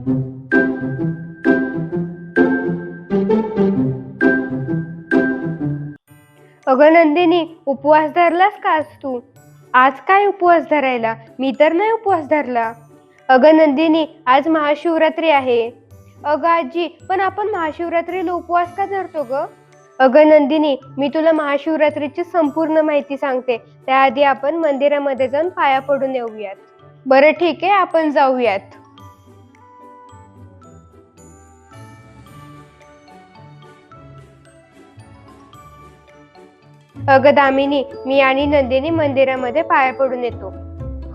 अगं नंदिनी उपवास धरलास का आज तू? आज काय उपवास धरायला? मी तर नाही उपवास धरला. अगं नंदिनी आज महाशिवरात्री आहे. अगं आजी पण आपण महाशिवरात्रीला उपवास का धरतो ग? अगं नंदिनी मी तुला महाशिवरात्रीची संपूर्ण माहिती सांगते. त्याआधी आपण मंदिरामध्ये जाऊन पाया पडून येऊयात. बरं ठीक आहे आपण जाऊयात. अगं दामिनी मी आणि नंदिनी मंदिरामध्ये पाया पडून येतो.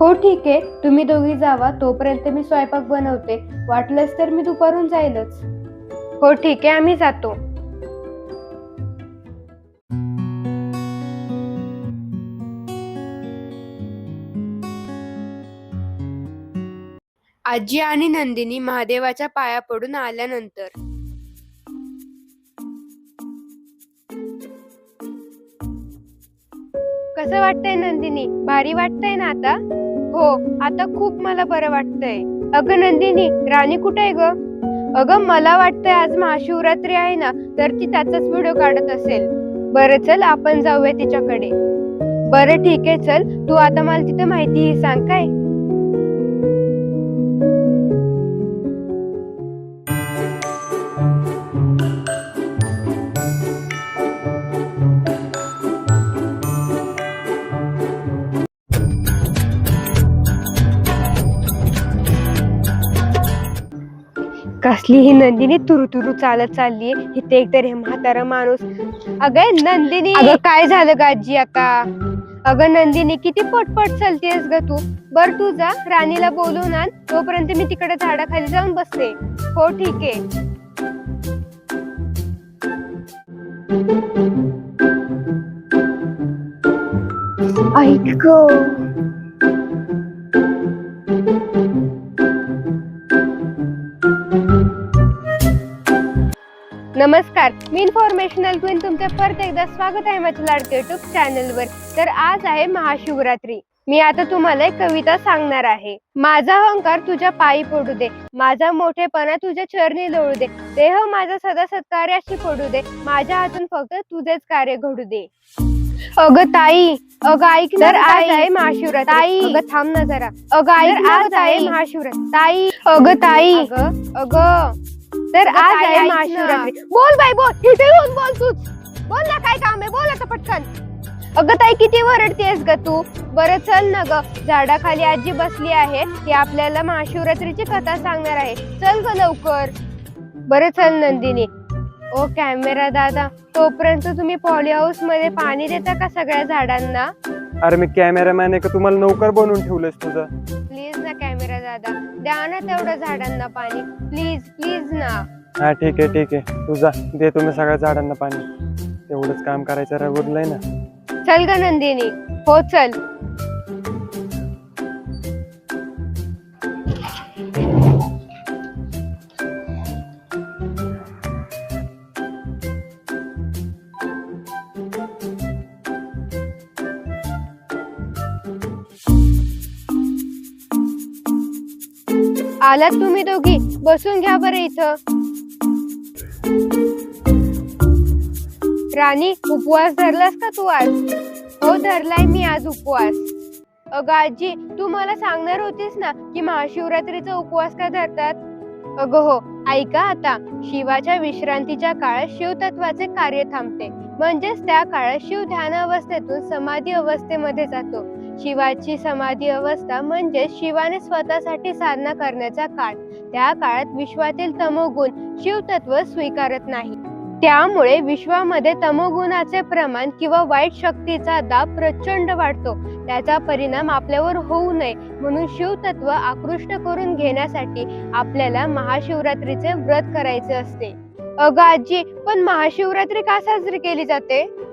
हो ठीक आहे. तुम्ही दोघी जावा. तोपर्यंत मी स्वयंपाक बनवते. वाटलंच तर मी दुपारून जाईलच. हो ठीक आहे. आम्ही जातो. आजी आणि नंदिनी महादेवाच्या पाया पडून आल्यानंतर कसं वाटतंय नंदिनी? भारी वाटतंय ना आता? हो आता खूप मला बरं वाटतंय. अगं नंदिनी राणी कुठे आहे ग? अगं मला वाटतंय आज महाशिवरात्री आहे ना तर ती त्याचाच व्हिडिओ काढत असेल. बरं चल आपण जाऊया तिच्याकडे. बरं ठीक आहे चल. तू आता मला तिथं माहितीही सांग काय? कसली ही नंदिनी तुरुतुरु चालत चालली इथे एकतर हे म्हातारा माणूस. अगं नंदिनी. अगं काय झालं गाजी आता? अगं नंदिनी किती पटपट चालतेस ग तू? बर तू जा. राणीला बोलवून आण. तोपर्यंत मी तिकडे झाडाखाली जाऊन बसते. हो ठीक आहे. ऐक नमस्कार. मी इन्फॉर्मेशनल क्वीन तुमचं परत एकदा स्वागत आहे माझ्या लाडके युट्यूब चॅनलवर तर आज आहे महाशिवरात्री. मी आता तुम्हाला एक कविता सांगणार आहे. माझा अहंकार तुझ्या पायी पडू दे. माझा मोठेपणा तुझ्या चरणी लोळू दे. देह माझा सदा सत्कार्याशी पडू दे. माझ्या हातून फक्त तुझेच कार्य घडू दे. अगं ताई अगं ऐक तर आज आहे महाशिवरात्री. ताई. अगं थांब ना जरा. अगं ऐक आज आहे महाशिवरात्री. ताई. अगं ताई. अगं. तर आज आहे महाशिवरात्री बोल बाई बोल. इथे येऊन बोल तूच बोल ना काय काम आहे. बोल आता पटकन. अगं ताई किती वरडतेस ग तू. बरं चल ना ग. झाडाखाली आजी बसली आहे. ती आपल्याला महाशिवरात्रीची कथा सांगणार आहे. चल ग लवकर. बरं चल नंदिनी. ओ कॅमेरा दादा तोपर्यंत तुम्ही पॉली हाऊसमध्ये पाणी देता का सगळ्या झाडांना? अरे मी कॅमेरामॅन आहे का? तुम्हाला नौकर बनवून ठेवलंस तुझं. प्लीज ना दादा. द्या ना तेवढं झाडांना पाणी. प्लीज प्लीज ना. हा ठीक आहे ठीक आहे. तुझा देतो मी सगळ्या झाडांना पाणी. तेवढंच काम करायचं रगुडलंय ना. चल ग नंदिनी. हो चल. आलात तुम्ही दोघी? बसून घ्या बरं इथं. राणी उपवास धरलास का तू आज? हो धरलाय मी आज उपवास. अगं आजी तू मला सांगणार होतीस ना की महाशिवरात्रीचा उपवास का धरतात? अगं हो ऐका आता. शिवाच्या विश्रांतीच्या काळात शिवतत्वाचे कार्य थांबते. म्हणजेच त्या काळात शिव ध्यान अवस्थेतून समाधी अवस्थेमध्ये जातो. शिवाची समाधी अवस्था म्हणजे शिवाने स्वतःसाठी साधना करण्याचा काळ. त्या काळात विश्वातील तमोगुण शिवतत्व स्वीकारत नाही. त्यामुळे विश्वामध्ये तमोगुणाचे प्रमाण किंवा वाईट शक्तीचा दाब प्रचंड वाढतो. त्याचा परिणाम आपल्यावर होऊ नये म्हणून शिवतत्व आकृष्ट करून घेण्यासाठी आपल्याला महाशिवरात्रीचे व्रत करायचे असते. अगं आजी पण महाशिवरात्री का साजरी केली जाते?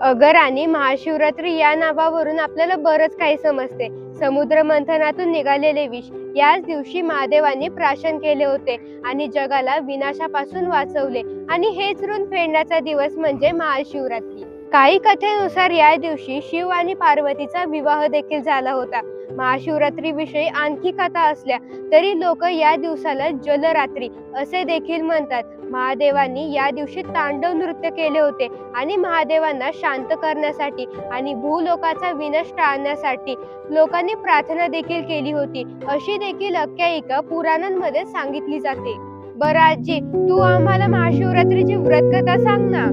अगर आणि महाशिवरात्री या नावावरून आपल्याला बरंच काही समजते. समुद्र मंथनातून निघालेले विष याच दिवशी महादेवांनी प्राशन केले होते आणि जगाला विनाशापासून वाचवले. आणि हेच ऋण फेडण्याचा दिवस म्हणजे महाशिवरात्री. काही कथेनुसार या दिवशी शिव आणि पार्वतीचा विवाह देखील झाला होता. महाशिवरात्री विषयी आणखी कथा असल्या तरी लोक या दिवसाला जलरात्री असे देखील म्हणतात. महादेवांनी या दिवशी तांडव नृत्य केले होते आणि महादेवांना शांत करण्यासाठी आणि भूलोकाचा विनाश टाळण्यासाठी लोकांनी प्रार्थना देखील केली होती. अशी देखील आख्यायिका पुराणांमध्ये सांगितली जाते. बरं आजी तू आम्हाला महाशिवरात्रीची व्रतकथा सांग ना.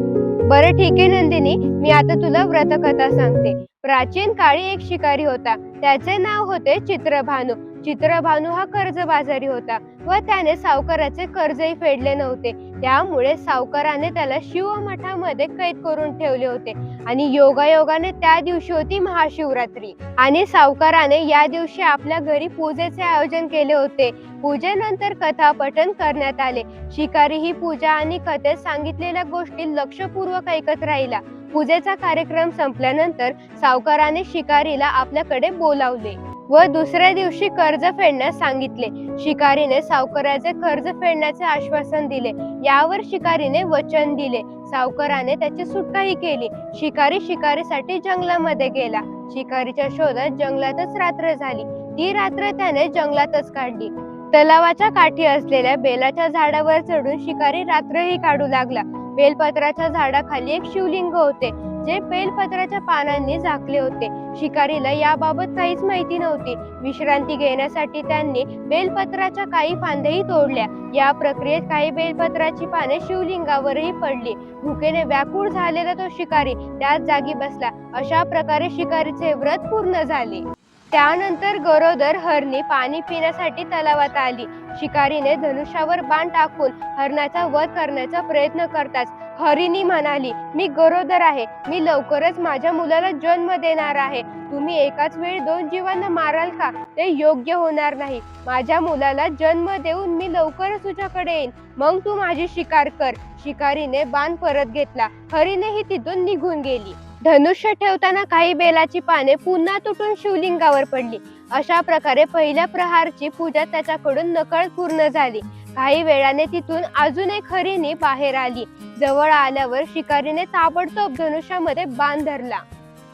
बरं ठीक आहे नंदिनी मी आता तुला व्रतकथा सांगते. प्राचीन काळी एक शिकारी होता. त्याचे नाव होते चित्रभानू. चित्रभानू हा कर्जबाजारी होता व त्याने सावकाराचे कर्जही फेडले नव्हते. त्यामुळे सावकाराने त्याला शिव मठामध्ये कैद करून ठेवले होते आणि योगायोगाने त्या दिवशी होती महाशिवरात्री. आणि सावकाराने या दिवशी आपल्या घरी पूजेचे आयोजन केले होते. पूजेनंतर कथापठन करण्यात आले. शिकारी ही पूजा आणि कथेत सांगितलेल्या गोष्टी लक्षपूर्वक ऐकत राहिला. पूजेचा कार्यक्रम संपल्यानंतर सावकाराने शिकारीला आपल्याकडे बोलावले. व दुसऱ्या दिवशी कर्ज फेडण्यास सांगितले. शिकारीने सावकाराचे कर्ज फेडण्याचे आश्वासन दिले. यावर शिकारीने वचन दिले. सावकाराने त्याची सुटकाही केली. शिकारी शिकारीसाठी जंगलामध्ये गेला. शिकारीच्या शोधात जंगलातच रात्र झाली. ती रात्र त्याने जंगलातच काढली. तलावाच्या काठी असलेल्या बेलाच्या झाडावर चढून शिकारी रात्रही काढू लागला. बेलपत्राच्या झाडाखाली एक शिवलिंग होते जे बेलपत्राच्या पानांनी झाकले होते. शिकारीला याबाबत काहीच माहिती नव्हती. विश्रांती घेण्यासाठी त्यांनी बेलपत्राच्या काही फांद्याही तोडल्या. या प्रक्रियेत काही बेलपत्राची पाने शिवलिंगावरही पडली. भुकेने व्याकुळ झालेला तो शिकारी त्याच जागी बसला. अशा प्रकारे शिकारीचे व्रत पूर्ण झाले. त्यानंतर गरोदर हरणी पाणी पिण्यासाठी तलावात आली. शिकारीने धनुष्यावर बाण टाकून हरणाचा वध करण्याचा प्रयत्न करताच हरिणी म्हणाली मी गरोदर आहे. मी लवकरच माझ्या मुलाला जन्म देणार आहे. तुम्ही एकाच वेळी दोन जीवांना माराल का? ते योग्य होणार नाही. माझ्या मुलाला जन्म देऊन मी लवकरच तुझ्याकडे येईन. मग तू माझी शिकार कर. शिकारीने बाण परत घेतला. हरीनेही तिथून निघून गेली. धनुष्य ठेवताना काही बेलाची पाने पुन्हा तुटून शिवलिंगावर पडली. अशा प्रकारे पहिल्या प्रहारची पूजा त्याच्याकडून नकळ पूर्ण झाली. काही वेळाने तिथून अजून एक हरिणी बाहेर आली. जवळ आल्यावर शिकारीने ताबडतोब धनुष्यामध्ये बाण धरला.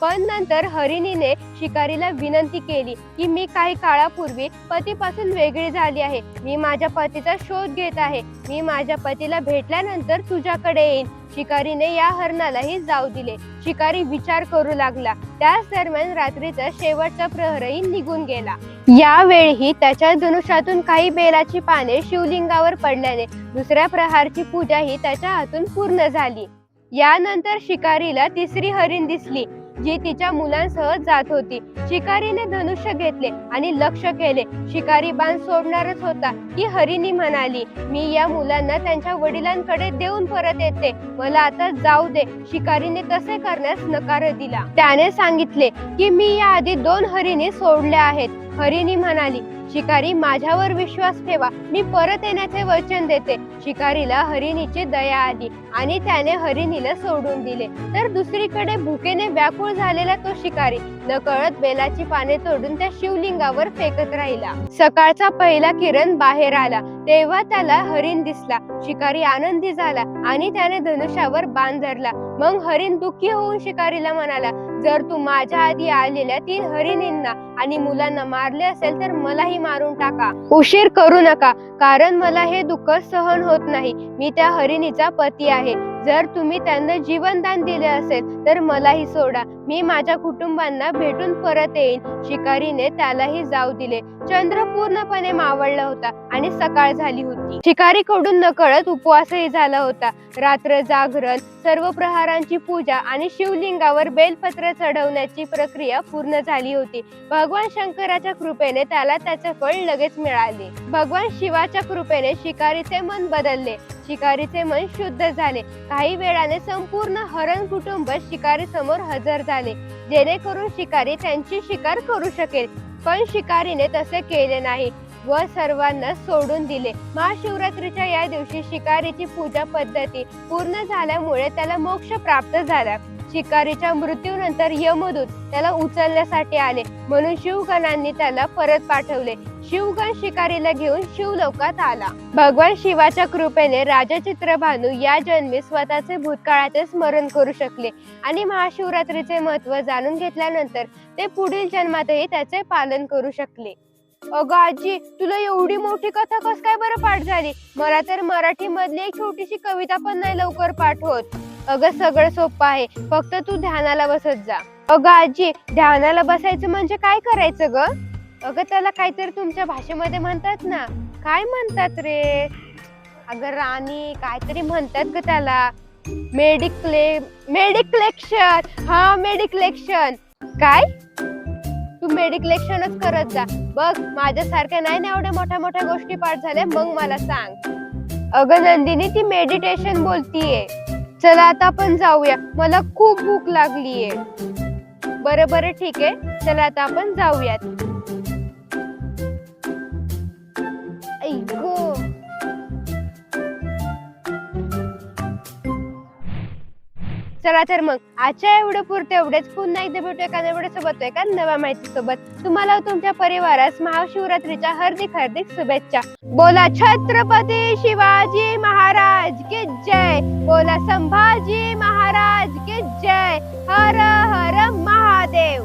पण नंतर हरिणीने शिकारीला विनंती केली की मी काही काळापूर्वी पतीपासून वेगळी झाली आहे. मी माझ्या पतीचा शोध घेत आहे. मी माझ्या पतीला भेटल्यानंतर तुझ्याकडे येईन. शिकारीने या हरणालाही जाऊ दिले. शिकारी विचार करू लागला. त्याच दरम्यान रात्रीचा शेवटचा प्रहरही निघून गेला. यावेळीही त्याच्या धनुष्यातून काही बेलाची पाने शिवलिंगावर पडल्याने दुसऱ्या प्रहारची पूजा ही त्याच्या हातून पूर्ण झाली. यानंतर शिकारीला तिसरी हरिण दिसली. जी तिच्या मुलांसह जात होती. शिकारीने धनुष्य घेतले आणि लक्ष केले. शिकारी बाण सोडणारच होता की हरिणी म्हणाली. मी या मुलांना त्यांच्या वडिलांकडे देऊन परत येते. मला आता जाऊ दे. शिकारीने तसे करण्यास नकार दिला. त्याने सांगितले की मी याआधी दोन हरिणी सोडल्या आहेत. हरिणी म्हणाली शिकारी माझ्यावर विश्वास ठेवा. मी परत येण्याचे वचन देते. शिकारीला हरिणीची दया आली आणि त्याने हरिणीला सोडून दिले. तर दुसरीकडे भुकेने व्याकुळ झालेला तो शिकारी नकळत बेलाची पाने तोडून त्या शिवलिंगावर फेकत राहिला. सकाळचा पहिला किरण बाहेर आला. तेव्हा त्याला हरिण दिसला. शिकारी आनंदी झाला आणि त्याने धनुष्यावर बाण धरला. मग हरिण दुःखी होऊन शिकारीला म्हणाला जर तू माझ्या आधी आलेल्या तीन हरिणींना आणि मुलांना मारले असेल तर मलाही मारून टाका. उशीर करू नका कारण मला हे दुःख सहन होत नाही. मी त्या हरिणीचा पती आहे. जर तुम्ही त्यांना जीवनदान दिले असेल तर मलाही सोडा. मी माझ्या कुटुंबांना भेटून परत येईन. शिकारीने त्यालाही जाऊ दिले. चंद्र पूर्णपणे मावळला होता आणि सकाळ झाली होती. शिकारीकडून नकळत उपवासही झाला होता. रात्र जागरण सर्व प्रहारांची पूजा आणि शिवलिंगावर बेलपत्र चढवण्याची प्रक्रिया पूर्ण झाली होती. भगवान शंकराच्या कृपेने त्याला त्याचे फळ लगेच मिळाले. भगवान शिवाच्या कृपेने शिकारीचे मन बदलले. शिकारीचे मन शुद्ध झाले. काही वेळाने संपूर्ण हरण कुटुंब शिकारी समोर हजर झाले. जेणेकरून शिकारी त्यांची शिकार करू शकेल. पण शिकारीने तसे केले नाही व सर्वांना सोडून दिले. महाशिवरात्रीच्या या दिवशी शिकारीची पूजा पद्धती पूर्ण झाल्यामुळे त्याला मोक्ष प्राप्त झाला. शिकारीच्या मृत्यूनंतर यमदूत त्याला उचलण्यासाठी आले. म्हणून शिवगणांनी त्याला परत पाठवले. शिवगण शिकारीला घेऊन शिवलोकात आला. भगवान शिवाच्या कृपेने राजा चित्रभानू या जन्मी स्वतःचे भूतकाळाचे स्मरण करू शकले आणि महाशिवरात्रीचे महत्त्व जाणून घेतल्यानंतर ते पुढील जन्मातही त्याचे पालन करू शकले. अगं आजी तुला एवढी मोठी कथा कस काय बरं पाठ झाली? मला तर मराठी मधली एक छोटीशी कविता पण नाही लवकर पाठ होत अगं सगळं सोपं आहे फक्त तू ध्यानाला बसत जा. अगं आजी ध्यानाला बसायचं म्हणजे काय करायचं ग? अगं त्याला काहीतरी तुमच्या भाषेमध्ये म्हणतात ना. काय म्हणतात रे? अगं राणी काहीतरी म्हणतात ग त्याला. मेडिक्ले मेडिक्लेक्शन हा मेडिक्लेक्शन काय? तू मेडिक्लेक्शनच करत जा. बघ माझ्यासारख्या नाही ना एवढ्या मोठ्या मोठ्या गोष्टी पाठ झाल्या मग मला सांग. अगं नंदिनी ती मेडिटेशन बोलतीये. चला आता आपण जाऊया. मला खूप भूक लागलीये. बरं बरं ठीक आहे. चला आता आपण जाऊयात. चला तर मग आजच्या एवढं पुरतं एवढेच. पुन्हा एकदा भेटूया का एवढं सोबत एका नव्या माहिती सोबत तुम्हाला तुमच्या परिवारास महाशिवरात्रीच्या हार्दिक हार्दिक शुभेच्छा. बोला छत्रपती शिवाजी महाराज की जय. बोला संभाजी महाराज की जय. हर हर महादेव.